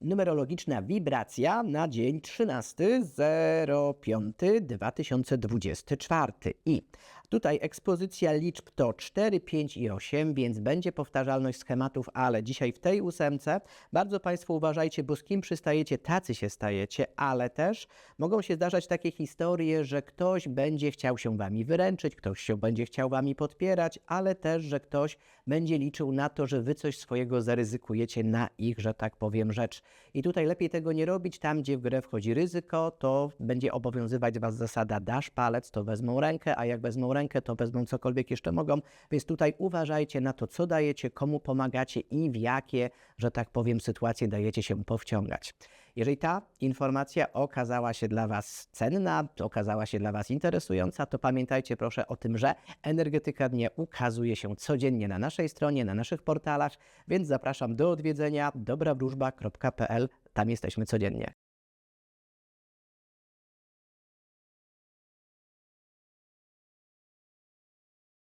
numerologiczna wibracja na dzień 13.05.2024. I tutaj ekspozycja liczb to 4, 5 i 8, więc będzie powtarzalność schematów, ale dzisiaj w tej ósemce bardzo Państwo uważajcie, bo z kim przystajecie, tacy się stajecie, ale też mogą się zdarzać takie historie, że ktoś będzie chciał się Wami wyręczyć, ktoś się będzie chciał Wami podpierać, ale też, że ktoś będzie liczył na to, że Wy coś swojego zaryzykujecie na ich, że tak powiem, rzecz. I tutaj lepiej tego nie robić. Tam, gdzie w grę wchodzi ryzyko, to będzie obowiązywać Was zasada dasz palec, to wezmą rękę, a jak wezmą rękę, to wezmą cokolwiek jeszcze mogą. Więc tutaj uważajcie na to, co dajecie, komu pomagacie i w jakie, że tak powiem, sytuacje dajecie się powciągać. Jeżeli ta informacja okazała się dla Was cenna, okazała się dla Was interesująca, to pamiętajcie proszę o tym, że energetyka dnia ukazuje się codziennie na naszej stronie, na naszych portalach, więc zapraszam do odwiedzenia dobrawróżba.pl. Tam jesteśmy codziennie.